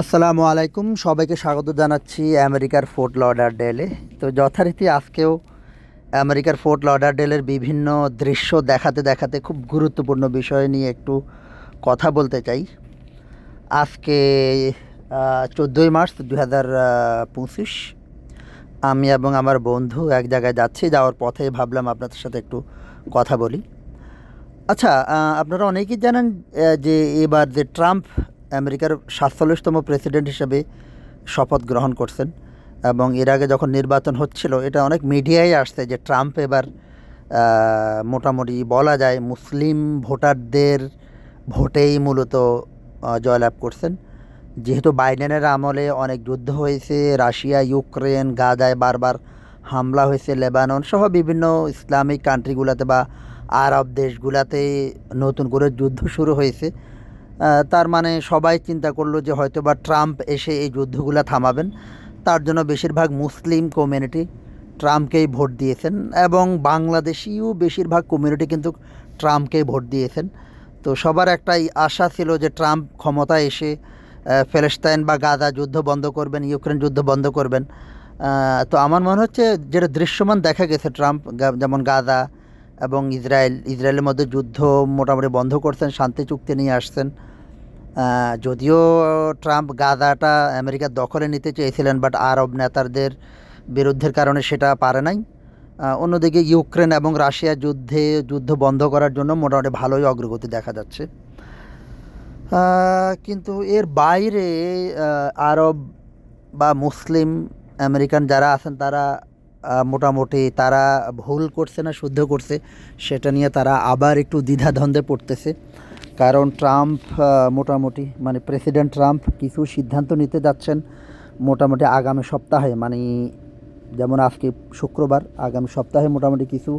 আসসালামু আলাইকুম, সবাইকে স্বাগত জানাচ্ছি আমেরিকার ফোর্ট লডারডেলে। তো যথারীতি আজকেও আমেরিকার ফোর্ট লডারডেলের বিভিন্ন দৃশ্য দেখাতে দেখাতে খুব গুরুত্বপূর্ণ বিষয় নিয়ে একটু কথা বলতে চাই। আজকে চোদ্দোই মার্চ দু হাজার পঁচিশ, আমি এবং আমার বন্ধু এক জায়গায় যাচ্ছি, যাওয়ার পথে ভাবলাম আপনাদের সাথে একটু কথা বলি। আচ্ছা আপনারা অনেকেই জানেন যে এবার যে ট্রাম্প আমেরিকার সাতচল্লিশতম প্রেসিডেন্ট হিসেবে শপথ গ্রহণ করছেন এবং এর আগে যখন নির্বাচন হচ্ছিল, এটা অনেক মিডিয়ায় আসছে যে ট্রাম্প এবার মোটামুটি বলা যায় মুসলিম ভোটারদের ভোটেই মূলত জয়লাভ করছেন। যেহেতু বাইডেনের আমলে অনেক যুদ্ধ হয়েছে, রাশিয়া, ইউক্রেন, গাজায় বারবার হামলা হয়েছে, লেবানন সহ বিভিন্ন ইসলামিক কান্ট্রিগুলোতে বা আরব দেশগুলোতে নতুন করে যুদ্ধ শুরু হয়েছে। তার মানে সবাই চিন্তা করল যে হয়তো বা ট্রাম্প এসে এই যুদ্ধগুলো থামাবেন। তার জন্য বেশিরভাগ মুসলিম কমিউনিটি ট্রাম্পকেই ভোট দিয়েছেন এবং বাংলাদেশিও বেশিরভাগ কমিউনিটি কিন্তু ট্রাম্পকেই ভোট দিয়েছেন। তো সবার একটাই আশা ছিল যে ট্রাম্প ক্ষমতায় এসে ফিলিস্তাইন বা গাজা যুদ্ধ বন্ধ করবেন, ইউক্রেন যুদ্ধ বন্ধ করবেন। তো আমার মনে হচ্ছে যেটা দৃশ্যমান দেখা গেছে ট্রাম্প যেমন গাজা এবং ইসরায়েল, ইসরায়েলের মধ্যে যুদ্ধ মোটামুটি বন্ধ করছেন, শান্তি চুক্তি নিয়ে আসছেন। যদিও ট্রাম্প গাজাটা আমেরিকার দখলে নিতে চেয়েছিলেন বাট আরব নেতাদের বিরুদ্ধের কারণে সেটা পারে নাই। অন্যদিকে ইউক্রেন এবং রাশিয়া যুদ্ধে, যুদ্ধ বন্ধ করার জন্য মোটামুটি ভালোই অগ্রগতি দেখা যাচ্ছে। কিন্তু এর বাইরে আরব বা মুসলিম আমেরিকান যারা আছেন, তারা মোটামুটি তারা ভুল করছে না, শুদ্ধ করছে, সেটা নিয়ে তারা আবার একটু দ্বিধাদ্বন্দ্বে পড়তেছে। কারণ ট্রাম্প মোটামুটি মানে প্রেসিডেন্ট ট্রাম্প কিছু সিদ্ধান্ত নিতে যাচ্ছেন মোটামুটি আগামী সপ্তাহে। মানে যেমন আজকে শুক্রবার, আগামী সপ্তাহে মোটামুটি কিছু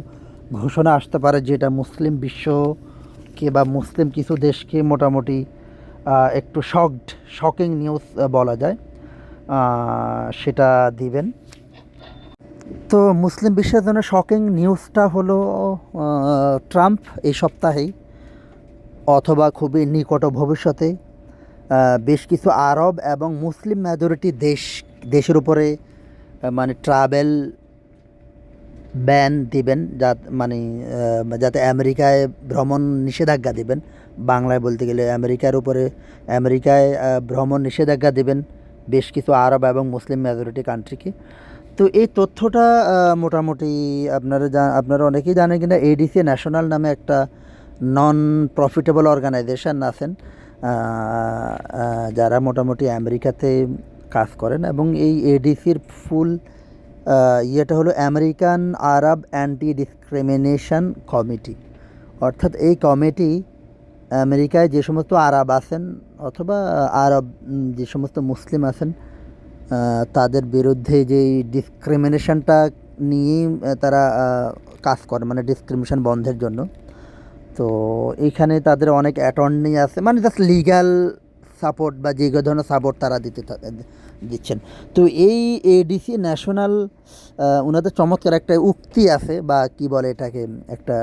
ঘোষণা আসতে পারে যেটা মুসলিম বিশ্বকে বা মুসলিম কিছু দেশকে মোটামুটি একটু শকড শকিং নিউজ বলা যায় সেটা দিবেন। তো মুসলিম বিশ্বের জন্য শকিং নিউজটা হলো ট্রাম্প এই সপ্তাহেই, অথবা খুবই নিকট ভবিষ্যতে বেশ কিছু আরব এবং মুসলিম মেজরিটি দেশ, দেশের উপরে মানে ট্রাভেল ব্যান দিবেন যা মানে যাতে আমেরিকায় ভ্রমণ নিষেধাজ্ঞা দিবেন। বাংলায় বলতে গেলে আমেরিকার উপরে, আমেরিকায় ভ্রমণ নিষেধাজ্ঞা দিবেন বেশ কিছু আরব এবং মুসলিম মেজরিটি কান্ট্রিকে তো এই তথ্যটা মোটামুটি আপনারা জা আপনারা অনেকেই জানেন কিনা এডিসি ন্যাশনাল নামে একটা নন প্রফিটেবল অর্গানাইজেশন আছেন যারা মোটামুটি আমেরিকাতে কাজ করেন এবং এই এডিসির ফুল ইয়েটা হলো American Arab anti discrimination committee অর্থাৎ এই কমিটি আমেরিকায় যে সমস্ত আরব আছেন অথবা আরব যে সমস্ত মুসলিম আছেন তাদের বিরুদ্ধে যে ডিসক্রিমিনেশনটা নিয়েই তারা কাজ করে মানে ডিসক্রিমিনেশন বন্ধের জন্য। তো এইখানে তাদের অনেক অ্যাটর্নি আছে মানে জাস্ট লিগ্যাল সাপোর্ট বা যে ধরনের সাপোর্ট তারা দিতে দিচ্ছেন। তো এই এডিসি ন্যাশনাল ওনাদের চমৎকার একটা উক্তি আছে বা কি বলে এটাকে, একটা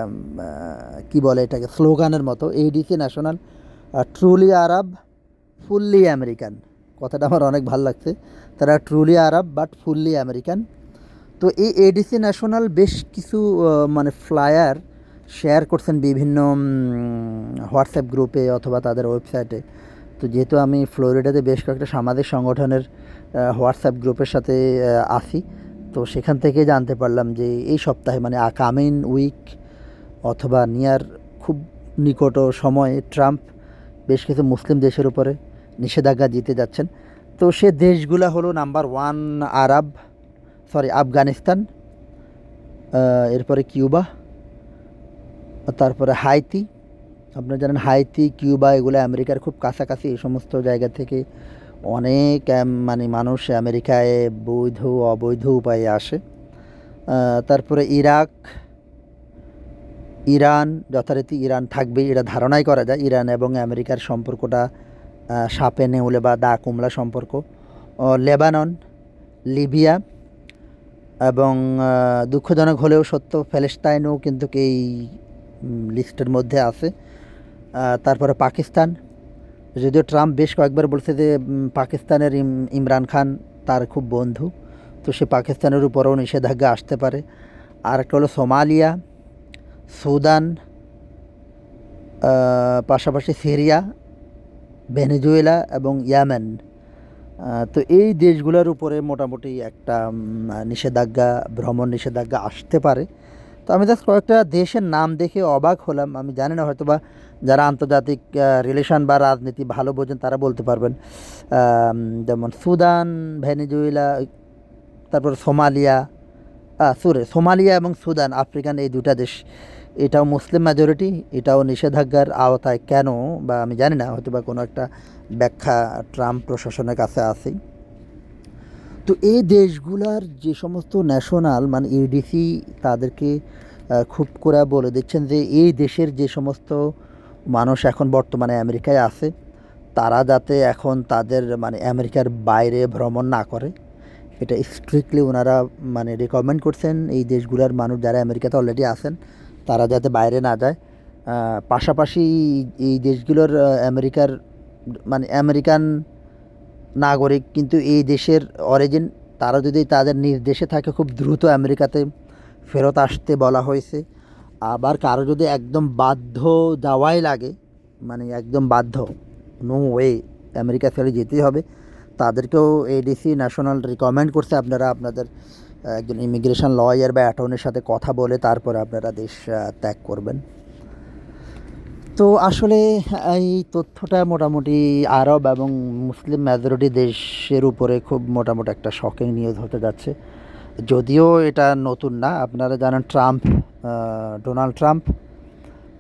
কি বলে এটাকে, স্লোগানের মতো ADC national truly Arab fully American কথাটা আমার অনেক ভালো লাগছে। তারা truly Arab but fully American তো এই এডিসি ন্যাশনাল বেশ কিছু মানে ফ্লায়ার শেয়ার করছেন বিভিন্ন হোয়াটসঅ্যাপ গ্রুপে অথবা তাদের ওয়েবসাইটে তো যেহেতু আমি ফ্লোরিডাতে বেশ কয়েকটা সামাজিক সংগঠনের হোয়াটসঅ্যাপ গ্রুপের সাথে আছি, তো সেখান থেকে জানতে পারলাম যে এই সপ্তাহে মানে কামিং উইক অথবা নিয়ার খুব নিকট সময়ে ট্রাম্প বেশ কিছু মুসলিম দেশের উপরে নিষেধাজ্ঞা দিতে যাচ্ছেন। তো সে দেশগুলা হলো number one Arab, sorry, Afghanistan এরপরে কিউবা, তারপরে হাইতি। আপনারা জানেন হাইতি, কিউবা এগুলো আমেরিকার খুব কাছাকাছি, এই সমস্ত জায়গা থেকে অনেক মানে মানুষ আমেরিকায় বৈধ, অবৈধ উপায়ে আসে। তারপরে ইরাক, ইরান, যথারীতি ইরান থাকবে এটা ধারণাই করা যায়। ইরান এবং আমেরিকার সম্পর্কটা সাপে, নেউলে বা দা কুমলা সম্পর্ক। লেবানন, লিবিয়া এবং দুঃখজনক হলেও সত্য প্যালেস্টাইনও কিন্তু এই লিস্টের মধ্যে আছে। তারপরে পাকিস্তান। যদিও ট্রাম্প বেশ কয়েকবার বলছে যে পাকিস্তানের ইম- ইমরান খান তার খুব বন্ধু, তো সে পাকিস্তানের উপরেও নিষেধাজ্ঞা আসতে পারে। আর একটা হলো সোমালিয়া, সুদান পাশাপাশি সিরিয়া ভেনেজুয়েলা এবং ইয়ামেন। তো এই দেশগুলোর উপরে মোটামুটি একটা নিষেধাজ্ঞা, ভ্রমণ নিষেধাজ্ঞা আসতে পারে। তো আমি জাস্ট কয়েকটা দেশের নাম দেখে অবাক হলাম। আমি জানি না হয়তো বা যারা আন্তর্জাতিক রিলেশন বা রাজনীতি ভালো বোঝেন, তারা বলতে পারবেন। যেমন সুদান, ভেনেজুয়েলা, তারপর সোমালিয়া সুরে সোমালিয়া এবং সুদান, আফ্রিকান এই দুটা দেশ। এটাও মুসলিম মেজরিটি এটাও নিষেধাজ্ঞার আওতায় কেন বা আমি জানি না হয়তো বা কোনো একটা ব্যাখ্যা ট্রাম্প প্রশাসনের কাছে আছেই। তো এই দেশগুলার যে সমস্ত ন্যাশনাল মানে ইউডিসি তাদেরকে খুব করে বলে দিচ্ছেন যে এই দেশের যে সমস্ত মানুষ এখন বর্তমানে আমেরিকায় আছে, তারা যাতে এখন তাদের মানে আমেরিকার বাইরে ভ্রমণ না করে, এটা স্ট্রিক্টলি ওনারা মানে রেকমেন্ড করছেন এই দেশগুলোর মানুষ যারা আমেরিকাতে অলরেডি আছেন তারা যাতে বাইরে না যায়। পাশাপাশি এই দেশগুলোর আমেরিকার মানে আমেরিকান নাগরিক কিন্তু এই দেশের অরিজিন তারা যদি তাদের নিজ দেশে থাকে, খুব দ্রুত আমেরিকাতে ফেরত আসতে বলা হয়েছে। আবার কারও যদি একদম বাধ্য যাওয়াই লাগে মানে একদম বাধ্য নো ওয়ে আমেরিকা ফেলে যেতেই হবে। তাদেরকেও এডিসি ন্যাশনাল রিকমেন্ড করছে, আপনারা আপনাদের একজন ইমিগ্রেশন লয়ার বা অ্যাটর্নির সাথে কথা বলে তারপরে আপনারা দেশ ত্যাগ করবেন। তো আসলে এই তথ্যটা মোটামুটি আরব এবং মুসলিম মেজরিটি দেশের উপরে খুব মোটামুটি একটা শকিং নিউজ হতে যাচ্ছে। যদিও এটা নতুন না, আপনারা জানেন ট্রাম্প ডোনাল্ড ট্রাম্প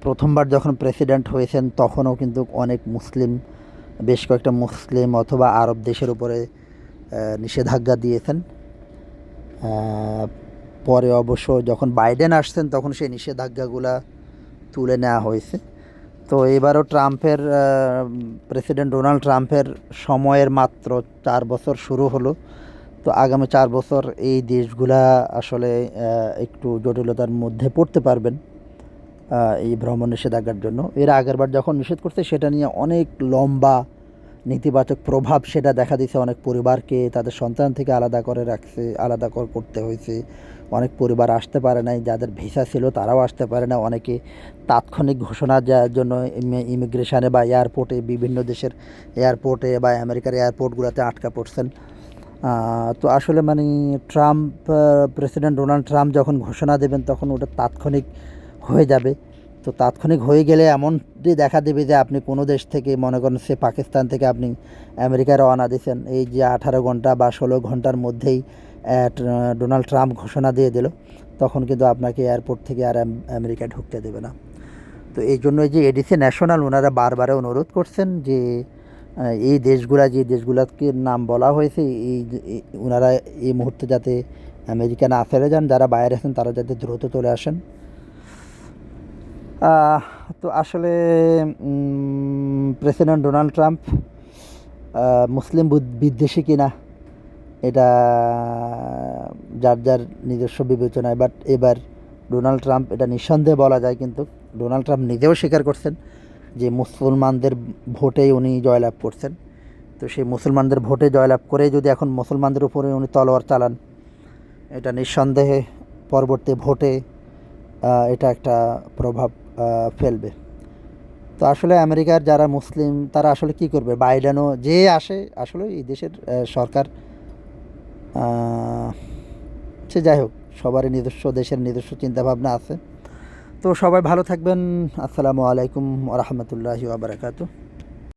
প্রথমবার যখন প্রেসিডেন্ট হয়েছেন তখনও কিন্তু অনেক মুসলিম, বেশ কয়েকটা মুসলিম অথবা আরব দেশের উপরে নিষেধাজ্ঞা দিয়েছেন। পরে অবশ্য যখন বাইডেন আসছেন, তখন সেই নিষেধাজ্ঞাগুলা তুলে নেওয়া হয়েছে। তো এবারও ট্রাম্পের প্রেসিডেন্ট ডোনাল্ড ট্রাম্পের সময়ের মাত্র চার বছর শুরু হলো। তো আগামী চার বছর এই দেশগুলা আসলে একটু জটিলতার মধ্যে পড়তে পারবেন এই ভ্রমণ নিষেধাজ্ঞার জন্য। এর আগেরবার যখন নিষেধ করছে, সেটা নিয়ে অনেক লম্বা নেতিবাচক প্রভাব সেটা দেখা দিয়েছে। অনেক পরিবারকে তাদের সন্তান থেকে আলাদা করে রাখছে, আলাদা কর- করতে হয়েছে। অনেক পরিবার আসতে পারে নাই, যাদের ভিসা ছিল তারাও আসতে পারে না। অনেকে তাৎক্ষণিক ঘোষণা দেওয়ার জন্য ইমি- ইমিগ্রেশনে বা এয়ারপোর্টে, বিভিন্ন দেশের এয়ারপোর্টে বা আমেরিকার এয়ারপোর্টগুলোতে আটকা পড়ছেন। তো আসলে মানে ট্রাম্প প্রেসিডেন্ট ডোনাল্ড ট্রাম্প যখন ঘোষণা দেবেন, তখন ওটা তাৎক্ষণিক হয়ে যাবে। তো তাৎক্ষণিক হয়ে গেলে এমনটি দেখা দেবে যে আপনি কোনো দেশ থেকে, মনে করেন সে পাকিস্তান থেকে আপনি আমেরিকায় রওনা দিয়েছেন। এই যে আঠারো ঘণ্টা বা ষোলো ঘণ্টার মধ্যেই ডোনাল্ড ট্রাম্প ঘোষণা দিয়ে দিল, তখন কিন্তু আপনাকে এয়ারপোর্ট থেকে আর আম- আমেরিকায় ঢুকতে দেবে না। তো এই জন্য এই যে এডিসি ন্যাশনাল ওনারা বারবারে অনুরোধ করছেন যে এই দেশগুলা, যে দেশগুলোকে নাম বলা হয়েছে, এই ওনারা এই মুহূর্তে যাতে আমেরিকা না ফেলে যান, যারা বাইরে আছেন, তারা যাতে দ্রুত চলে আসেন। তো আসলে প্রেসিডেন্ট ডোনাল্ড ট্রাম্প মুসলিম বিদ্বেষী কিনা, এটা যার যার নিজস্ব বিবেচনায় বাট এবার ডোনাল্ড ট্রাম্প এটা নিঃসন্দেহে বলা যায় কিন্তু ডোনাল্ড ট্রাম্প নিজেও স্বীকার করছেন যে মুসলমানদের ভোটে উনি জয়লাভ করছেন। তো সেই মুসলমানদের ভোটে জয়লাভ করে যদি এখন মুসলমানদের উপরে উনি তলোয়ার চালান, এটা নিঃসন্দেহে পরবর্তী ভোটে এটা একটা প্রভাব ফেলবে। তো আসলে আমেরিকার যারা মুসলিম, তারা আসলে কি করবে? বাইডেনও যে আসে, আসলে এই দেশের সরকার সে যাই হোক, সবারই নিজস্ব, দেশের নিজস্ব চিন্তাভাবনা আছে। তো সবাই ভালো থাকবেন। আসসালামু আলাইকুম রহমতুল্লাহি আবরাকাতু